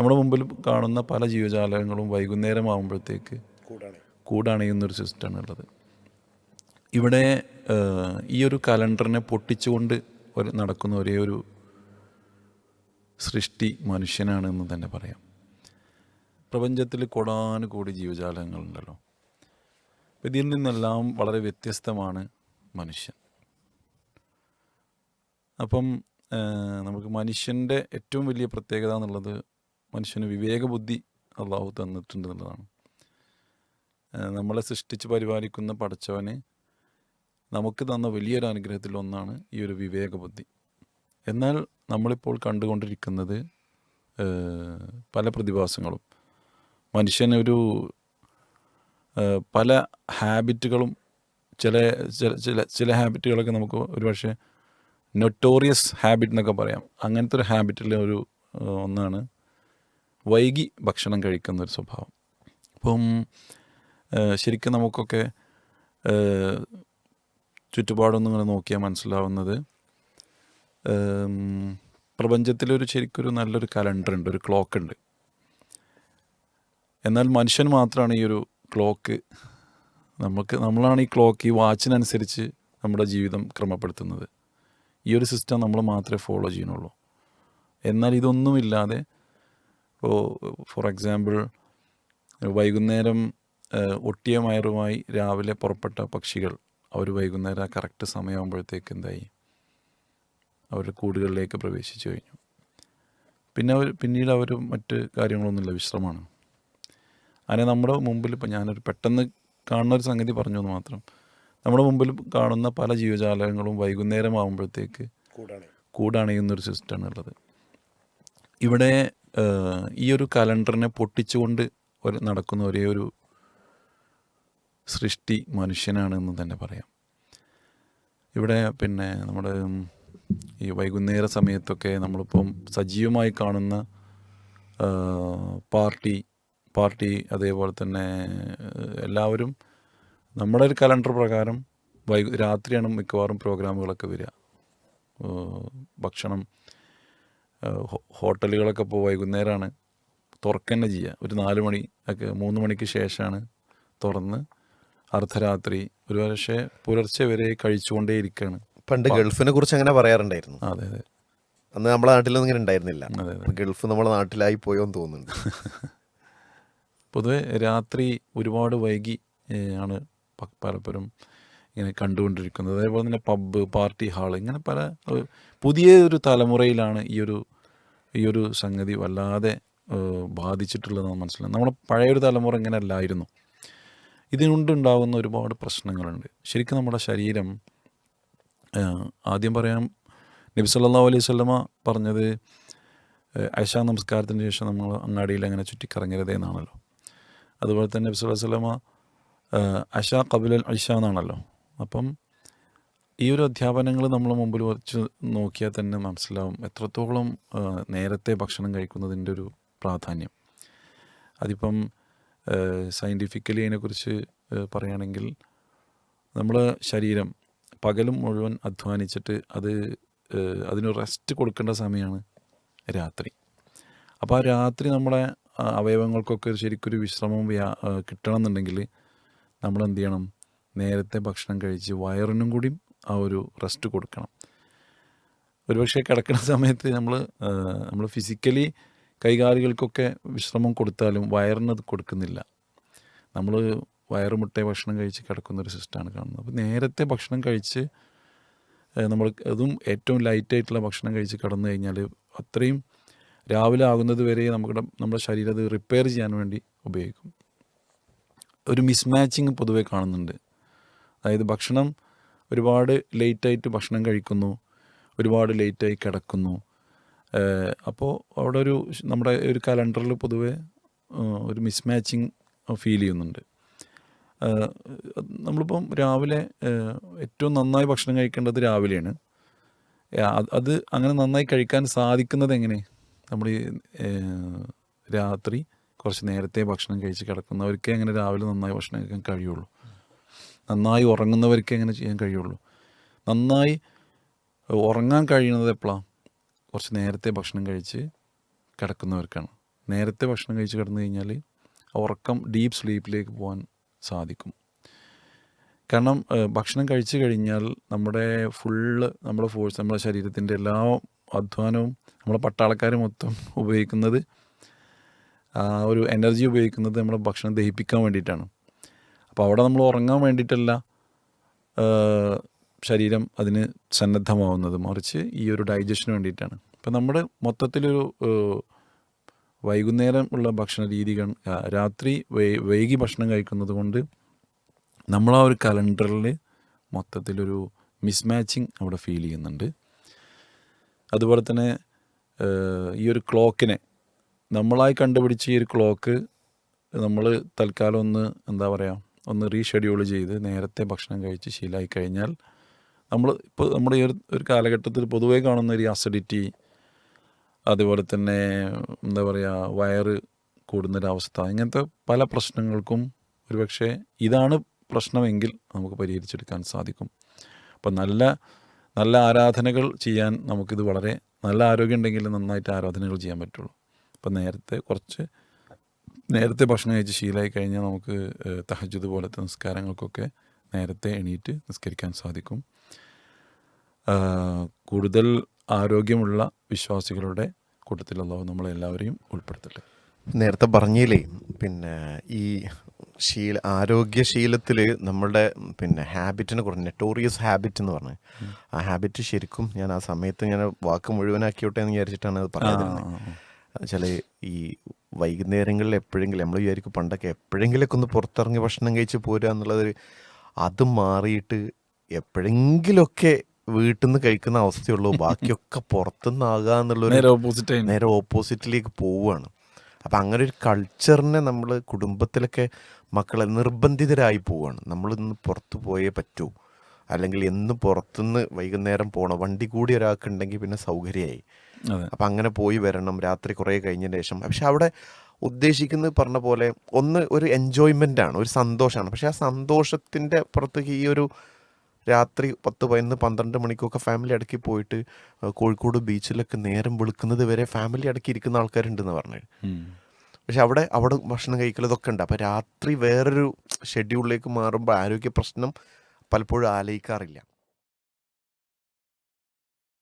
നമ്മുടെ മുമ്പിൽ കാണുന്ന പല ജീവജാലങ്ങളും വൈകുന്നേരം ആകുമ്പോഴത്തേക്ക് കൂടണയുന്നൊരു സിസ്റ്റമാണ് ഉള്ളത് ഇവിടെ ഈ ഒരു കലണ്ടറിനെ പൊട്ടിച്ചുകൊണ്ട് ഒരു നടക്കുന്ന ഒരേ ഒരു സൃഷ്ടി മനുഷ്യനാണ് എന്ന് തന്നെ പറയാം. പ്രപഞ്ചത്തിൽ കൊടാനുകൂടി ജീവജാലങ്ങളുണ്ടല്ലോ ഇതിൽ നിന്നെല്ലാം വളരെ വ്യത്യസ്തമാണ് മനുഷ്യൻ. അപ്പം നമുക്ക് മനുഷ്യന്റെ ഏറ്റവും വലിയ പ്രത്യേകത എന്നുള്ളത് മനുഷ്യന് വിവേകബുദ്ധി അള്ളാഹു തന്നിട്ടുണ്ട് എന്നുള്ളതാണ്. നമ്മളെ സൃഷ്ടിച്ച് പരിപാലിക്കുന്ന പടച്ചവനെ നമുക്ക് തന്ന വലിയൊരു അനുഗ്രഹത്തിൽ ഒന്നാണ് ഈ ഒരു വിവേകബുദ്ധി. എന്നാൽ നമ്മളിപ്പോൾ കണ്ടുകൊണ്ടിരിക്കുന്നത് പല പ്രതിഭാസങ്ങളും. മനുഷ്യനൊരു പല ഹാബിറ്റുകളും ചില ചില ചില ചില ഹാബിറ്റുകളൊക്കെ നമുക്ക് ഒരുപക്ഷെ നൊട്ടോറിയസ് ഹാബിറ്റ് എന്നൊക്കെ പറയാം. അങ്ങനത്തെ ഒരു ഹാബിറ്റിലെ ഒരു ഒന്നാണ് വൈകി ഭക്ഷണം കഴിക്കുന്ന ഒരു സ്വഭാവം അപ്പം ശരിക്കും നമുക്കൊക്കെ ചുറ്റുപാടൊന്നും ഇങ്ങനെ നോക്കിയാൽ മനസ്സിലാവുന്നത് പ്രപഞ്ചത്തിലൊരു ശരിക്കൊരു നല്ലൊരു കലണ്ടർ ഉണ്ട് ഒരു ക്ലോക്ക് ഉണ്ട് എന്നാൽ മനുഷ്യൻ മാത്രമാണ് ഈ ഒരു ക്ലോക്ക്. നമുക്ക് നമ്മളാണ് ഈ ക്ലോക്ക് ഈ വാച്ചിനനുസരിച്ച് നമ്മുടെ ജീവിതം ക്രമപ്പെടുത്തുന്നത്. ഈ ഒരു സിസ്റ്റം നമ്മൾ മാത്രമേ ഫോളോ ചെയ്യുന്നുള്ളൂ. എന്നാൽ ഇതൊന്നുമില്ലാതെ ഇപ്പോൾ ഫോർ എക്സാമ്പിൾ വൈകുന്നേരം ഒട്ടിയ മയറുമായി രാവിലെ പുറപ്പെട്ട പക്ഷികൾ അവർ വൈകുന്നേരം ആ കറക്റ്റ് സമയമാകുമ്പോഴത്തേക്ക് എന്തായി? അവർ കൂടുകളിലേക്ക് പ്രവേശിച്ചു കഴിഞ്ഞു. പിന്നെ അവർ പിന്നീട് അവർ മറ്റ് കാര്യങ്ങളൊന്നുമില്ല വിശ്രമമാണ്. അങ്ങനെ നമ്മുടെ മുമ്പിൽ ഇപ്പം ഞാനൊരു പെട്ടെന്ന് കാണുന്ന ഒരു സംഗതി പറഞ്ഞു എന്ന് മാത്രം. നമ്മുടെ മുമ്പിൽ കാണുന്ന പല ജീവജാലകങ്ങളും വൈകുന്നേരം ആകുമ്പോഴത്തേക്ക് കൂടണയുന്നൊരു സിസ്റ്റമാണ് ഉള്ളത് ഇവിടെ ഈ ഒരു കലണ്ടറിനെ പൊട്ടിച്ചുകൊണ്ട് ഒരു നടക്കുന്ന ഒരേ ഒരു സൃഷ്ടി മനുഷ്യനാണ് എന്ന് തന്നെ പറയാം. ഇവിടെ പിന്നെ നമ്മുടെ ഈ വൈകുന്നേര സമയത്തൊക്കെ നമ്മളിപ്പം സജീവമായി കാണുന്ന പാർട്ടി പാർട്ടി അതേപോലെ തന്നെ എല്ലാവരും നമ്മുടെ ഒരു കലണ്ടർ പ്രകാരം വൈ രാത്രിയാണ് മിക്കവാറും പ്രോഗ്രാമുകളൊക്കെ വരിക. ഭക്ഷണം ഹോട്ടലുകളൊക്കെ ഇപ്പോൾ വൈകുന്നേരമാണ് തുറക്കന്നെ ചെയ്യുക ഒരു നാല് മണി ഒക്കെ മൂന്ന് മണിക്ക് ശേഷമാണ് തുറന്ന് അർദ്ധരാത്രി. ഒരു പക്ഷേ പുലർച്ചെ വരെ കഴിച്ചുകൊണ്ടേ ഇരിക്കുകയാണ് പണ്ട് ഗൾഫിനെ കുറിച്ച് അങ്ങനെ പറയാറുണ്ടായിരുന്നു. അതെ അതെ. അന്ന് നമ്മുടെ നാട്ടിലൊന്നും ഇങ്ങനെ ഉണ്ടായിരുന്നില്ല. ഗൾഫ് നമ്മുടെ നാട്ടിലായി പോയോ എന്ന് തോന്നുന്നുണ്ട്. പൊതുവെ രാത്രി ഒരുപാട് വൈകി ആണ് പലപ്പോഴും ഇങ്ങനെ കണ്ടുകൊണ്ടിരിക്കുന്നത്. അതേപോലെ തന്നെ പബ്ബ് പാർട്ടി ഹാൾ ഇങ്ങനെ പല പുതിയ ഒരു തലമുറയിലാണ് ഈ ഒരു ഈ ഒരു സംഗതി വല്ലാതെ ബാധിച്ചിട്ടുള്ളത് ബാധിച്ചിട്ടുള്ളതെന്ന് മനസ്സിലായി നമ്മുടെ പഴയൊരു തലമുറ ഇങ്ങനെ അല്ലായിരുന്നു. ഇതിനുണ്ടുണ്ടാകുന്ന ഒരുപാട് പ്രശ്നങ്ങളുണ്ട്. ശരിക്കും നമ്മുടെ ശരീരം ആദ്യം പറയാം നബി സല്ലല്ലാഹു അലൈഹി വസല്ലമ പറഞ്ഞത് ഐഷാ നമസ്കാരത്തിന് ശേഷം നമ്മൾ അങ്ങാടിയിൽ അങ്ങനെ ചുറ്റിക്കറങ്ങരുതേ എന്നാണല്ലോ. അതുപോലെ തന്നെ നബി സല്ലല്ലാഹു സ്വലമ അഷ കബുലൽ അഷ എന്നാണല്ലോ. അപ്പം ഈ ഒരു അധ്യാപനങ്ങൾ നമ്മൾ മുമ്പിൽ വച്ച് നോക്കിയാൽ തന്നെ മനസ്സിലാവും എത്രത്തോളം നേരത്തെ ഭക്ഷണം കഴിക്കുന്നതിന്റെ ഒരു പ്രാധാന്യം. അതിപ്പം സയന്റിഫിക്കലി അതിനെക്കുറിച്ച് പറയുകയാണെങ്കിൽ നമ്മൾ ശരീരം പകലും മുഴുവൻ അധ്വാനിച്ചിട്ട് അത് അതിന് റെസ്റ്റ് കൊടുക്കേണ്ട സമയമാണ് രാത്രി. അപ്പോൾ ആ രാത്രി നമ്മളെ അവയവങ്ങൾക്കൊക്കെ ശരിക്കൊരു വിശ്രമം കിട്ടണം എന്നുണ്ടെങ്കിൽ നമ്മൾ എന്ത് ചെയ്യണം? നേരത്തെ ഭക്ഷണം കഴിച്ച് വയറിനും കൂടി ആ ഒരു റെസ്റ്റ് കൊടുക്കണം. ഒരുപക്ഷെ കിടക്കുന്ന സമയത്ത് നമ്മൾ നമ്മൾ ഫിസിക്കലി കൈകാലുകൾക്കൊക്കെ വിശ്രമം കൊടുത്താലും വയറിനത് കൊടുക്കുന്നില്ല. നമ്മൾ വയറ് മുട്ടയെ ഭക്ഷണം കഴിച്ച് കിടക്കുന്ന ഒരു സിസ്റ്റമാണ് കാണുന്നത്. അപ്പോൾ നേരത്തെ ഭക്ഷണം കഴിച്ച് നമ്മൾ അതും ഏറ്റവും ലൈറ്റായിട്ടുള്ള ഭക്ഷണം കഴിച്ച് കിടന്നു കഴിഞ്ഞാൽ അത്രയും രാവിലെ ആകുന്നത് വരെ നമ്മുടെ നമ്മുടെ ശരീരം അത് റിപ്പയർ ചെയ്യാൻ വേണ്ടി ഉപയോഗിക്കും. ഒരു മിസ്മാച്ചിങ് പൊതുവെ കാണുന്നുണ്ട്. അതായത് ഭക്ഷണം ഒരുപാട് ലേറ്റായിട്ട് ഭക്ഷണം കഴിക്കുന്നു ഒരുപാട് ലേറ്റായി കിടക്കുന്നു. അപ്പോൾ അവിടെ ഒരു നമ്മുടെ ഒരു കലണ്ടറിൽ പൊതുവെ ഒരു മിസ്മാച്ചിങ് ഫീൽ ചെയ്യുന്നുണ്ട്. നമ്മളിപ്പം രാവിലെ ഏറ്റവും നന്നായി ഭക്ഷണം കഴിക്കേണ്ടത് രാവിലെയാണ്. അത് അങ്ങനെ നന്നായി കഴിക്കാൻ സാധിക്കുന്നത് എങ്ങനെ? നമ്മൾ രാത്രി കുറച്ച് നേരത്തെ ഭക്ഷണം കഴിച്ച് കിടക്കുന്നവർക്കേ അങ്ങനെ രാവിലെ നന്നായി ഭക്ഷണം കഴിക്കാൻ കഴിയുള്ളൂ. നന്നായി ഉറങ്ങുന്നവർക്ക് എങ്ങനെ ചെയ്യാൻ കഴിയുള്ളൂ. നന്നായി ഉറങ്ങാൻ കഴിയുന്നത് എപ്പോഴാണ് കുറച്ച് നേരത്തെ ഭക്ഷണം കഴിച്ച് കിടക്കുന്നവർക്കാണ്. നേരത്തെ ഭക്ഷണം കഴിച്ച് കിടന്നു കഴിഞ്ഞാൽ ഉറക്കം ഡീപ്പ് സ്ലീപ്പിലേക്ക് പോകാൻ സാധിക്കും. കാരണം ഭക്ഷണം കഴിച്ചു കഴിഞ്ഞാൽ നമ്മുടെ ഫുള്ള് നമ്മുടെ ഫോഴ്സ് നമ്മുടെ ശരീരത്തിന്റെ എല്ലാ അധ്വാനവും നമ്മുടെ പട്ടാളക്കാർ മൊത്തം ഉപയോഗിക്കുന്നത് ആ ഒരു എനർജി ഉപയോഗിക്കുന്നത് നമ്മുടെ ഭക്ഷണം ദഹിപ്പിക്കാൻ വേണ്ടിയിട്ടാണ്. അപ്പോൾ അവിടെ നമ്മൾ ഉറങ്ങാൻ വേണ്ടിയിട്ടല്ല ശരീരം അതിന് സന്നദ്ധമാവുന്നത്. മറിച്ച് ഈ ഒരു ഡൈജഷന് വേണ്ടിയിട്ടാണ്. അപ്പം നമ്മുടെ മൊത്തത്തിലൊരു വൈകുന്നേരം ഉള്ള ഭക്ഷണ രീതികൾ രാത്രി വൈകി ഭക്ഷണം കഴിക്കുന്നത് കൊണ്ട് നമ്മൾ ആ ഒരു കലണ്ടറിൽ മൊത്തത്തിലൊരു മിസ്മാച്ചിങ് അവിടെ ഫീൽ ചെയ്യുന്നുണ്ട്. അതുപോലെ തന്നെ ഈ ഒരു ക്ലോക്കിനെ നമ്മളായി കണ്ടുപിടിച്ച ഈ ഒരു ക്ലോക്ക് നമ്മൾ തൽക്കാലം ഒന്ന് എന്താ പറയുക ഒന്ന് റീഷെഡ്യൂൾ ചെയ്ത് നേരത്തെ ഭക്ഷണം കഴിച്ച് ശീലമായി കഴിഞ്ഞാൽ നമ്മൾ ഇപ്പോൾ നമ്മുടെ ഈ ഒരു കാലഘട്ടത്തിൽ പൊതുവേ കാണുന്ന ഒരു അസിഡിറ്റി അതുപോലെ തന്നെ എന്താ പറയുക വയറ് കൂടുന്നൊരവസ്ഥ ഇങ്ങനത്തെ പല പ്രശ്നങ്ങൾക്കും ഒരുപക്ഷെ ഇതാണ് പ്രശ്നമെങ്കിൽ നമുക്ക് പരിഹരിച്ചെടുക്കാൻ സാധിക്കും. അപ്പം നല്ല നല്ല ആരാധനകൾ ചെയ്യാൻ നമുക്കിത് വളരെ നല്ല ആരോഗ്യം ഉണ്ടെങ്കിൽ നന്നായിട്ട് ആരാധനകൾ ചെയ്യാൻ പറ്റുള്ളൂ. അപ്പം നേരത്തെ കുറച്ച് നേരത്തെ ഭക്ഷണം കഴിച്ച് ശീലമായി കഴിഞ്ഞാൽ നമുക്ക് തഹജ്ജുദ് പോലത്തെ നിസ്കാരങ്ങൾക്കൊക്കെ നേരത്തെ എണീറ്റ് നിസ്കരിക്കാൻ സാധിക്കും. കൂടുതൽ ആരോഗ്യമുള്ള വിശ്വാസികളുടെ കൂട്ടത്തിൽ അള്ളാഹു നമ്മളെല്ലാവരെയും ഉൾപ്പെടുത്തട്ടെ. നേരത്തെ പറഞ്ഞില്ലേ പിന്നെ ഈ ശീല ആരോഗ്യശീലത്തിൽ നമ്മളുടെ പിന്നെ ഹാബിറ്റിനെ കുറഞ്ഞ നെറ്റോറിയസ് ഹാബിറ്റ് എന്ന് പറഞ്ഞു. ആ ഹാബിറ്റ് ശരിക്കും ഞാൻ ആ സമയത്ത് ഞാൻ വാക്ക് മുഴുവനാക്കിയോട്ടെ എന്ന് വിചാരിച്ചിട്ടാണ് അത് പറയാതിരുന്നത് ചില ഈ വൈകുന്നേരങ്ങളിൽ എപ്പോഴെങ്കിലും നമ്മൾ വിചാരിക്കും പണ്ടൊക്കെ എപ്പോഴെങ്കിലൊക്കെ ഒന്ന് പുറത്തിറങ്ങി ഭക്ഷണം കഴിച്ച് പോരുക എന്നുള്ളത് അത് മാറിയിട്ട് എപ്പോഴെങ്കിലൊക്കെ വീട്ടിൽ നിന്ന് കഴിക്കുന്ന അവസ്ഥയുള്ളൂ. ബാക്കിയൊക്കെ പുറത്തുനിന്നാകുക എന്നുള്ളൊരു നേരെ ഓപ്പോസിറ്റ് ആയി നേരെ ഓപ്പോസിറ്റിലേക്ക് പോവുകയാണ്. അപ്പം അങ്ങനെ ഒരു കൾച്ചറിനെ നമ്മൾ കുടുംബത്തിലൊക്കെ മക്കളെ നിർബന്ധിതരായി പോവുകയാണ്. നമ്മൾ ഇന്ന് പുറത്ത് പോയേ പറ്റൂ. അല്ലെങ്കിൽ എന്ന് പുറത്തുനിന്ന് വൈകുന്നേരം പോകണം വണ്ടി കൂടി ഒരാൾക്കുണ്ടെങ്കിൽ പിന്നെ സൗകര്യമായി. അപ്പം അങ്ങനെ പോയി വരണം. രാത്രി കുറേ കഴിഞ്ഞതിന് ശേഷം. പക്ഷെ അവിടെ ഉദ്ദേശിക്കുന്നത് പറഞ്ഞ പോലെ ഒന്ന് ഒരു എൻജോയ്മെന്റ് ആണ് ഒരു സന്തോഷമാണ്. പക്ഷെ ആ സന്തോഷത്തിന്റെ പുറത്തേക്ക് ഈ ഒരു രാത്രി പത്ത് പതിനൊന്ന് പന്ത്രണ്ട് മണിക്കൊക്കെ ഫാമിലി അടക്കി പോയിട്ട് കോഴിക്കോട് ബീച്ചിലൊക്കെ നേരം വെളുക്കുന്നത് വരെ ഫാമിലി അടക്കി ഇരിക്കുന്ന ആൾക്കാരുണ്ടെന്ന് പറഞ്ഞത് ഉം. പക്ഷെ അവിടെ അവിടെ ഭക്ഷണം കഴിക്കൽ ഇതൊക്കെ ഉണ്ട്. അപ്പോൾ രാത്രി വേറൊരു ഷെഡ്യൂളിലേക്ക് മാറുമ്പോൾ ആരോഗ്യ പ്രശ്നം പലപ്പോഴും ആലോചിക്കാറില്ല